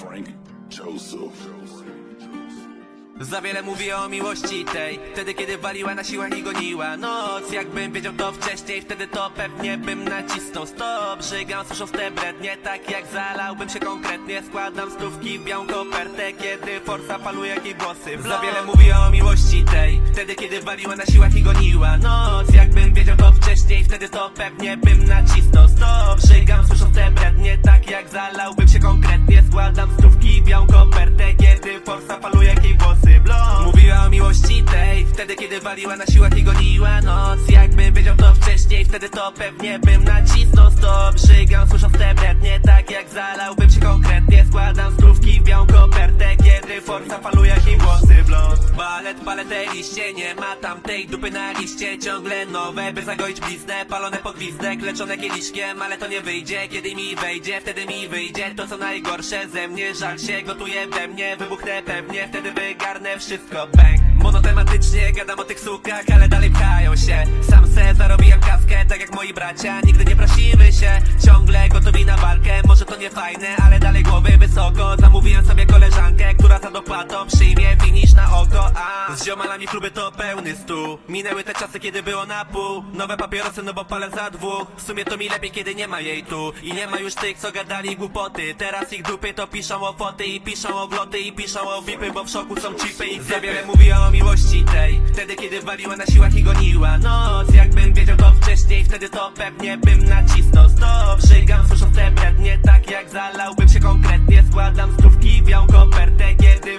Frank Joseph. Za wiele mówię o miłości tej. Wtedy kiedy waliła na siłach i goniła Noc, jakbym wiedział to wcześniej Wtedy to pewnie bym nacisnął stop. Żygam słysząc te brednie Tak jak zalałbym się konkretnie. Składam stówki w białą kopertę Kiedy forsa faluje jak jej włosy Za wiele mówię o miłości tej. Wtedy kiedy waliła na siłach i goniła Noc, jakbym wiedział to wcześniej Wtedy to pewnie bym nacisnął stop Żygam słysząc te brednie Tak jak zalałbym się konkretnie. Składam stówki w białą kopertę Kiedy forsa faluje jej włosy. Blond. Mówiła o miłości tej Wtedy kiedy waliła na siłach i goniła noc. Jakbym wiedział to wcześniej Wtedy to pewnie bym nacisnął stop. Żygam słysząc te brednie Tak jak zalałbym się konkretnie. Składam stówki w białą kopertę Kiedy forsa faluje Balet, paletę, liście Nie ma tamtej dupy na liście. Ciągle nowe, by zagoić bliznę Palone pod gwizdek, leczone kieliszkiem Ale to nie wyjdzie, kiedy mi wejdzie Wtedy mi wyjdzie to co najgorsze. Ze mnie Żal się gotuje we mnie Wybuchnę pewnie, wtedy wygarnę wszystko. Bang. Monotematycznie gadam o tych sukach Ale dalej pchają się. Sam se zarobiłem kaskę, tak jak moi bracia Nigdy nie prosimy się. Ciągle gotowi na walkę Może to nie fajne, ale dalej głowy wysoko. Zamówiłem sobie koleżankę, która za dopłatą Przyjmie A z ziomalami kluby to pełny stół. Minęły te czasy, kiedy było na pół. Nowe papierosy, no bo palę za dwóch. W sumie to mi lepiej, kiedy nie ma jej tu. I nie ma już tych, co gadali głupoty. Teraz ich dupy to piszą o foty I piszą o wloty i piszą o vipy Bo w szoku są chipy i za wiele mówię o miłości tej. Wtedy, kiedy waliła na siłach i goniła Noc, jakbym wiedział to wcześniej Wtedy to pewnie bym nacisnął stop. Żygam słysząc te brednie Tak jak zalałbym się konkretnie. Składam stówki w białą kopertę Kiedy